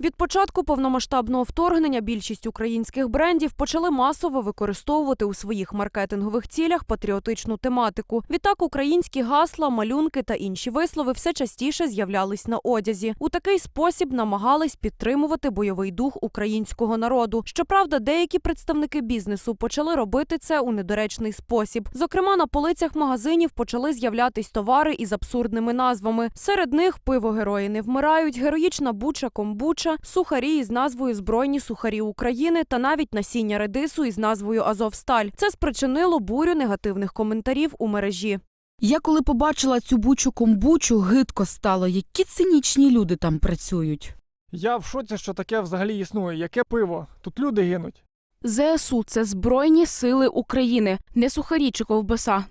Від початку повномасштабного вторгнення більшість українських брендів почали масово використовувати у своїх маркетингових цілях патріотичну тематику. Відтак українські гасла, малюнки та інші вислови все частіше з'являлись на одязі. У такий спосіб намагались підтримувати бойовий дух українського народу. Щоправда, деякі представники бізнесу почали робити це у недоречний спосіб. Зокрема, на полицях магазинів почали з'являтись товари із абсурдними назвами. Серед них пиво герої не вмирають, героїчна буча комбуча, сухарі із назвою Збройні сухарі України та навіть насіння редису із назвою Азовсталь. Це спричинило бурю негативних коментарів у мережі. Я коли побачила цю бучу комбучу, гидко стало, які цинічні люди там працюють. Я в шоці, що таке взагалі існує. Яке пиво? Тут люди гинуть. ЗСУ це Збройні Сили України, не сухарі чи ковбаса.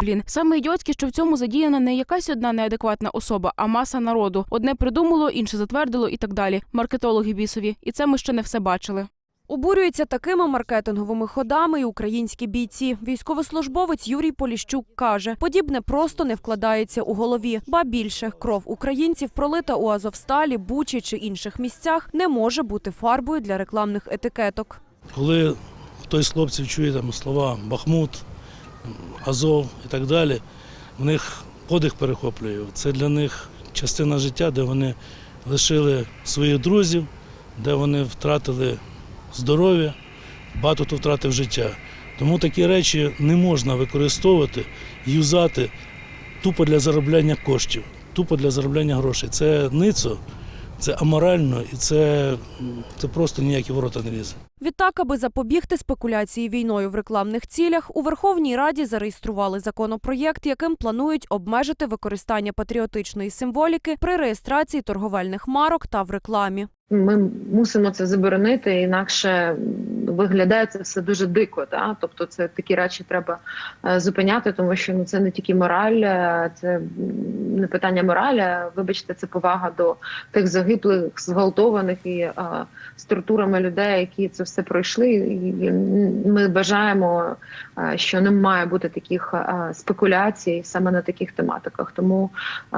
Блін. Саме ідіотське, що в цьому задіяна не якась одна неадекватна особа, а маса народу. Одне придумало, інше затвердило і так далі. Маркетологи бісові. І це ми ще не все бачили. Обурюються такими маркетинговими ходами і українські бійці. Військовослужбовець Юрій Поліщук каже, подібне просто не вкладається у голові. Ба більше кров українців пролита у Азовсталі, Бучі чи інших місцях не може бути фарбою для рекламних етикеток. Коли хтось з хлопців чує там слова Бахмут, Азов і так далі, в них подих перехоплює. Це для них частина життя, де вони лишили своїх друзів, де вони втратили здоров'я, багато хто втратив життя. Тому такі речі не можна використовувати, юзати тупо для заробляння коштів, тупо для заробляння грошей. Це ницо, це аморально і це, це просто ніякі ворота не лізе. Відтак, аби запобігти спекуляції війною в рекламних цілях, у Верховній Раді зареєстрували законопроєкт, яким планують обмежити використання патріотичної символіки при реєстрації торговельних марок та в рекламі. Ми мусимо це заборонити, інакше виглядає це все дуже дико. Да? Тобто, це такі речі треба е, зупиняти, тому що ну це не тільки мораль, е, це не питання моралі. а, Вибачте, це повага до тих загиблих, зґвалтованих і е, структурами людей, які це все пройшли. І ми бажаємо, що не має бути таких спекуляцій саме на таких тематиках. Тому е,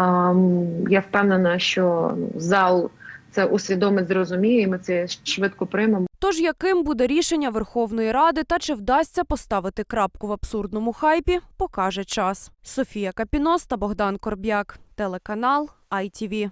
я впевнена, що зал це усвідомить, зрозуміє, і ми це швидко приймемо. Тож яким буде рішення Верховної Ради та чи вдасться поставити крапку в абсурдному хайпі, покаже час. Софія Капінос та Богдан Корб'як, телеканал ITV.